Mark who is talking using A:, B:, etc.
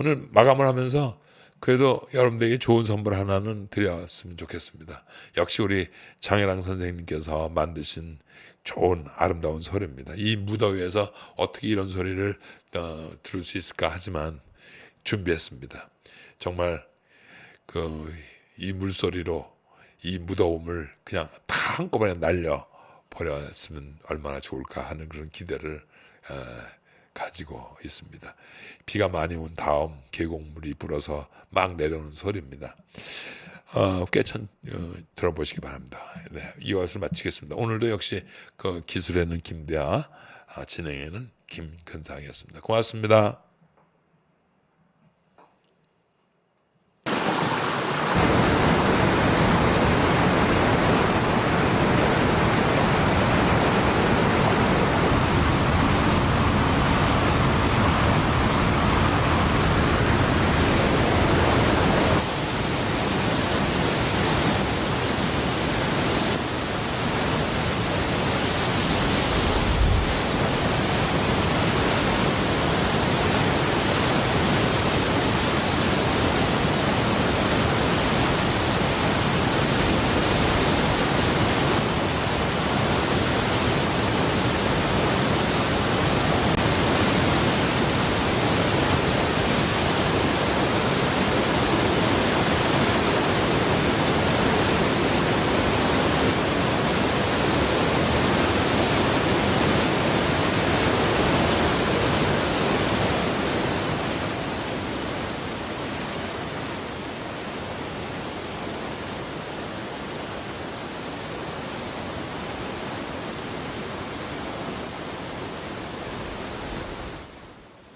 A: 오늘 마감을 하면서 그래도 여러분들에게 좋은 선물 하나는 드렸으면 좋겠습니다. 역시 우리 장혜랑 선생님께서 만드신 좋은 아름다운 소리입니다. 이 무더위에서 어떻게 이런 소리를 어, 들을 수 있을까 하지만 준비했습니다. 정말 그 이 물소리로 이 무더움을 그냥 다 한꺼번에 날려 버렸으면 얼마나 좋을까 하는 그런 기대를 어, 가지고 있습니다. 비가 많이 온 다음 계곡물이 불어서 막 내려오는 소리입니다. 어, 꽤천 어, 들어보시기 바랍니다. 네, 이것을 마치겠습니다. 오늘도 역시 그 기술에는 김대하, 아, 진행에는 김근상이었습니다. 고맙습니다.